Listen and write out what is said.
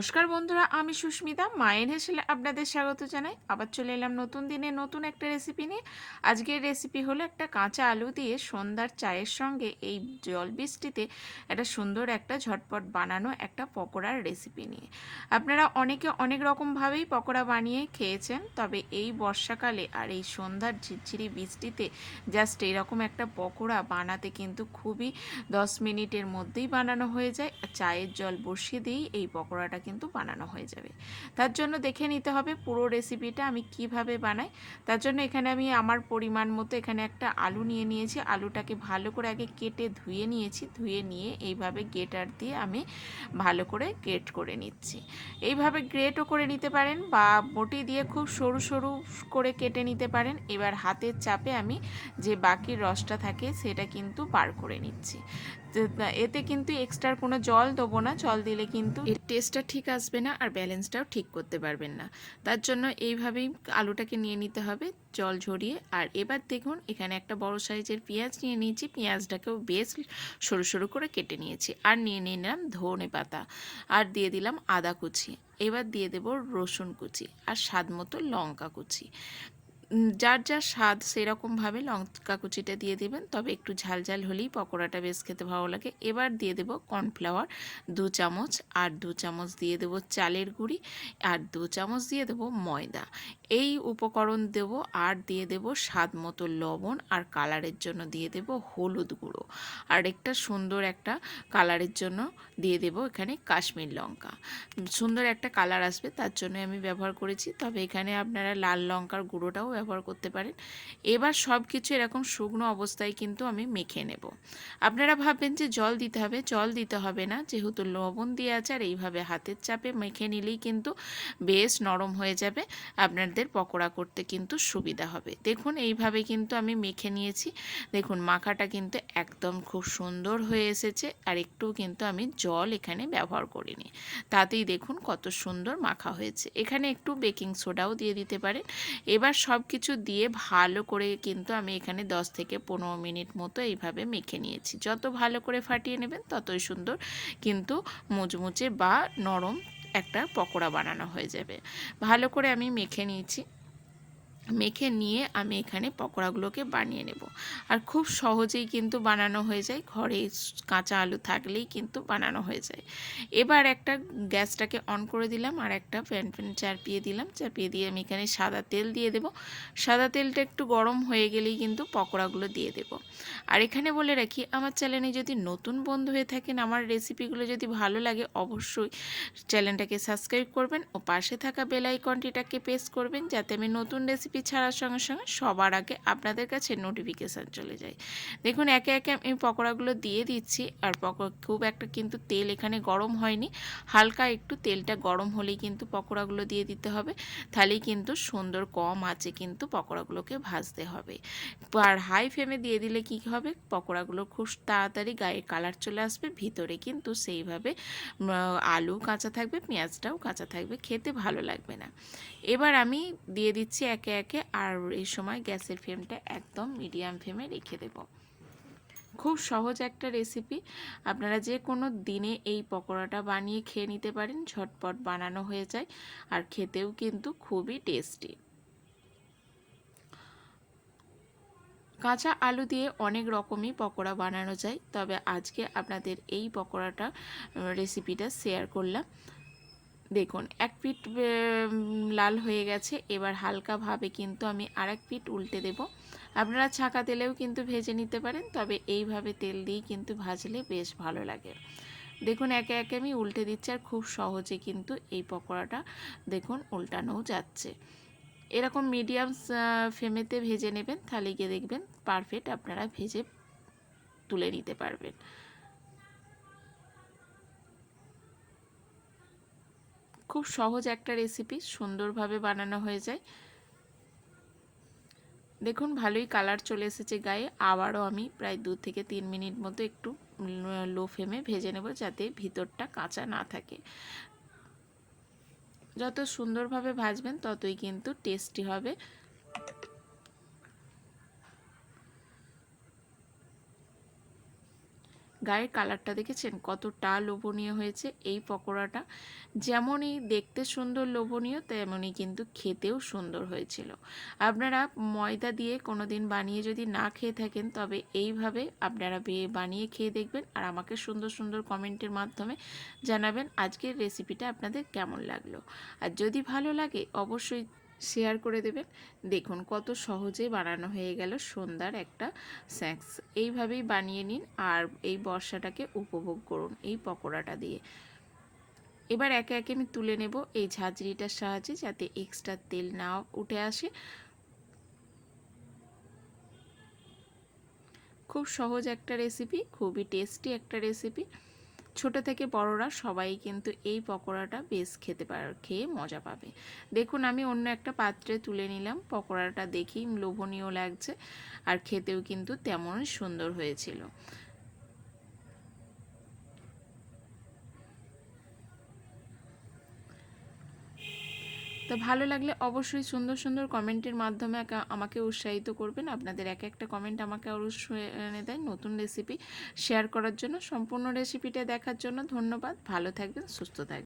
নমস্কার বন্ধুরা, আমি সুস্মিতা, মায়ের হেসেলে আপনাদের স্বাগত জানাই। আবার চলে এলাম নতুন দিনে নতুন একটা রেসিপি নিয়ে। আজকের রেসিপি হলো একটা কাঁচা আলু দিয়ে সন্ধ্যার চায়ের সঙ্গে এই জল বৃষ্টিতে একটা সুন্দর একটা ঝটপট বানানো একটা পকোড়ার রেসিপি নিয়ে। আপনারা অনেকে অনেক রকমভাবেই পকোড়া বানিয়ে খেয়েছেন, তবে এই বর্ষাকালে আর এই সন্ধ্যার ঝিরঝিরি বৃষ্টিতে জাস্ট এরকম একটা পকোড়া বানাতে কিন্তু খুবই দশ মিনিটের মধ্যেই বানানো হয়ে যায়। চায়ের জল বসিয়ে দিয়েই এই পকোড়াটা কিন্তু বানানো হয়ে যাবে। তার জন্য দেখে নিতে হবে পুরো রেসিপিটা আমি কীভাবে বানাই। তার জন্য এখানে আমি আমার পরিমাণ মতো এখানে একটা আলু নিয়ে নিয়েছি। আলুটাকে ভালো করে আগে কেটে ধুয়ে নিয়েছি। ধুয়ে নিয়ে এইভাবে গেটার দিয়ে আমি ভালো করে গ্রেট করে নিচ্ছি। এইভাবে গ্রেটও করে নিতে পারেন বা বটি দিয়ে খুব সরু সরু করে কেটে নিতে পারেন। এবার হাতের চাপে আমি যে বাকি রসটা থাকে সেটা কিন্তু বার করে নিচ্ছি। এতে কিন্তু এক্সট্রা কোনো জল দেবো না। জল দিলে কিন্তু টেস্টটা ঠিক আসবে না আর ব্যালেন্সটাও ঠিক করতে পারবেন না। তার জন্য এইভাবেই আলুটাকে নিয়ে নিতে হবে, জল ঝরিয়ে। আর এবার দেখুন, এখানে একটা বড় সাইজের পেঁয়াজ নিয়ে নিয়েছি। পেঁয়াজটাকেও বেশ সরু সরু করে কেটে নিয়েছি। আর নিয়ে নিয়ে নিলাম ধনে পাতা আর দিয়ে দিলাম আদা কুচি। এবার দিয়ে দেব রসুন কুচি আর স্বাদ মতো লঙ্কা কুচি। যার যার স্বাদ সেরকমভাবে লঙ্কা কুচিটা দিয়ে দেবেন। তবে একটু ঝাল ঝাল হলেই পকোড়াটা বেশ খেতে ভালো লাগে। এবার দিয়ে দেবো কর্নফ্লাওয়ার, দু চামচ, আর দু চামচ দিয়ে দেবো চালের গুঁড়ি, আর দু চামচ দিয়ে দেবো ময়দা। এই উপকরণ দেব, আর দিয়ে দেব স্বাদ মতো লবণ, আর কালারের জন্য দিয়ে দেব হলুদ গুঁড়ো। আর একটা সুন্দর একটা কালারের জন্য দিয়ে দেব এখানে কাশ্মীর লঙ্কা। সুন্দর একটা কালার আসবে, তার জন্য আমি ব্যবহার করেছি। তবে এখানে আপনারা লাল লঙ্কার গুঁড়োটাও ব্যবহার করতে পারেন। এবার সব কিছু এরকম শুকনো অবস্থায় কিন্তু আমি মেখে নেব। আপনারা ভাববেন যে জল দিতে হবে, জল দিতে হবে না। যেহেতু লবণ দিয়ে আছে আর এইভাবে হাতের চাপে মেখে নিলেই কিন্তু বেশ নরম হয়ে যাবে। আপনাদের পকোড়া করতে কিন্তু সুবিধা হবে। দেখুন, এইভাবে কিন্তু আমি মেখে নিয়েছি। দেখুন, মাখাটা কিন্তু একদম খুব সুন্দর হয়ে এসেছে। আর একটু কিন্তু আমি জল এখানে ব্যবহার করিনি। তাতেই দেখুন কত সুন্দর মাখা হয়েছে। এখানে একটু বেকিং সোডাও দিয়ে দিতে পারেন। এবার সব কিছু দিয়ে ভালো করে কিন্তু আমি এখানে 10 থেকে পনেরো মিনিট মতো এইভাবে মেখে নিয়েছি। যত ভালো করে ফাটিয়ে নেবেন ততই সুন্দর কিন্তু মুচমুচে বা নরম একটা পকোড়া বানানো হয়ে যাবে। ভালো করে আমি মেখে নিয়েছি। মেখে নিয়ে আমি এখানে পকোড়াগুলোকে বানিয়ে নেব। আর খুব সহজেই কিন্তু বানানো হয়ে যায়। ঘরে কাঁচা আলু থাকলেই কিন্তু বানানো হয়ে যায়। এবার একটা গ্যাসটাকে অন করে দিলাম আর একটা প্যান প্যান চাপিয়ে দিলাম। চাপিয়ে দিয়ে আমি এখানে সাদা তেল দিয়ে দেব। সাদা তেলটা একটু গরম হয়ে গেলেই কিন্তু পকোড়াগুলো দিয়ে দেব। আর এখানে বলে রাখি, আমার চ্যানেলে যদি নতুন বন্ধু হয়ে থাকেন, আমার রেসিপিগুলো যদি ভালো লাগে, অবশ্যই চ্যানেলটাকে সাবস্ক্রাইব করবেন। ও পাশে থাকা বেল আইকনটিটাকে প্রেস করবেন, যাতে আমি নতুন রেসিপি ছাড়ার সঙ্গে সঙ্গে সবার আগে আপনাদের কাছে নোটিফিকেশান চলে যায়। দেখুন, একে একে আমি পকোড়াগুলো দিয়ে দিচ্ছি আর পকোড়া খুব একটা কিন্তু তেল এখানে গরম হয়নি। হালকা একটু তেলটা গরম হলেই কিন্তু পকোড়াগুলো দিয়ে দিতে হবে। তাহলেই কিন্তু সুন্দর কম আছে কিন্তু পকোড়াগুলোকে ভাজতে হবে। আর হাই ফ্লেমে দিয়ে দিলে কি হবে? পকোড়াগুলো খুব তাড়াতাড়ি গায়ে কালার চলে আসবে। ভিতরে কিন্তু সেইভাবে আলু কাঁচা থাকবে, পেঁয়াজটাও কাঁচা থাকবে। খেতে ভালো লাগবে না। এবার আমি দিয়ে দিচ্ছি একে একে আর এই সময় গ্যাসের ফ্লেমটা একদম মিডিয়াম ফ্লেমে রেখে দেব। খুব সহজ একটা রেসিপি। আপনারা যে কোনো দিনে এই পকোড়াটা বানিয়ে খেয়ে নিতে পারেন, ঝটপট বানানো হয়ে যায় আর খেতেও কিন্তু খুবই টেস্টি। কাঁচা আলু দিয়ে অনেক রকমই পকোড়া বানানো যায়, তবে আজকে আপনাদের এই পকোড়াটা রেসিপিটা শেয়ার করলাম। দেখুন, এক পিঠ লাল হয়ে গেছে, এবার হালকাভাবে কিন্তু আমি আরেক পিঠ উল্টে দেব। আপনারা ছাঁকা তেলেও কিন্তু ভেজে নিতে পারেন, তবে এইভাবে তেল দিয়ে কিন্তু ভাজলে বেশ ভালো লাগে। দেখুন, একে একে আমি উল্টে দিচ্ছি আর খুব সহজে কিন্তু এই পকোড়াটা দেখুন উল্টানোও যাচ্ছে। এরকম মিডিয়াম ফ্লেমেতে ভেজে নেবেন, তাহলে গিয়ে দেখবেন পারফেক্ট আপনারা ভেজে তুলে নিতে পারবেন। খুব সহজ একটা রেসিপি সুন্দরভাবে বানানো হয়ে যায়। দেখুন, ভালোই কালার চলে এসেছে গায়ে। আবারও আমি প্রায় দু থেকে তিন মিনিট মতো একটু লো ফ্লেমে ভেজে নেব যাতে ভিতরটা কাঁচা না থাকে। যত সুন্দরভাবে ভাজবেন ততই কিন্তু টেস্টি হবে। গায়ের কালারটা দেখেছেন? কতটা লোভনীয় হয়েছে এই পকোড়াটা। যেমনই দেখতে সুন্দর লোভনীয়, তেমনই কিন্তু খেতেও সুন্দর হয়েছিল। আপনারা ময়দা দিয়ে কোনো দিন বানিয়ে যদি না খেয়ে থাকেন, তবে এইভাবে আপনারা বানিয়ে খেয়ে দেখবেন আর আমাকে সুন্দর সুন্দর কমেন্টের মাধ্যমে জানাবেন আজকের রেসিপিটা আপনাদের কেমন লাগল। আর যদি ভালো লাগে, অবশ্যই শেয়ার করে দেবেন। দেখুন কত সহজে বানানো হয়ে গেল সন্ধ্যার একটা স্ন্যাক্স। এইভাবেই বানিয়ে নিন আর এই বর্ষাটাকে উপভোগ করুন এই পকোড়াটা দিয়ে। এবার একে একে আমি তুলে নেব এই ঝাঁঝরিটার সাহায্যে যাতে এক্সট্রা তেল না উঠে আসে। খুব সহজ একটা রেসিপি খুবই টেস্টি একটা রেসিপি ছোট থেকে বড়রা সবাই কিন্তু এই পকোড়াটা বেশ খেতে পার, খেয়ে মজা পাবে। দেখুন, আমি অন্য একটা পাত্রে তুলে নিলাম, পকোড়াটা দেখি লোভনীয় লাগছে আর খেতেও কিন্তু তেমন সুন্দর হয়েছিল। তো ভালো লাগলে অবশ্যই সুন্দর সুন্দর কমেন্টের মাধ্যমে আমাকে উৎসাহিত করবেন। আপনাদের এক একটা কমেন্ট আমাকে আরও এনে দেয় নতুন রেসিপি শেয়ার করার জন্য, সম্পূর্ণ রেসিপিটা দেখার জন্য ধন্যবাদ। ভালো থাকবেন, সুস্থ থাকবেন।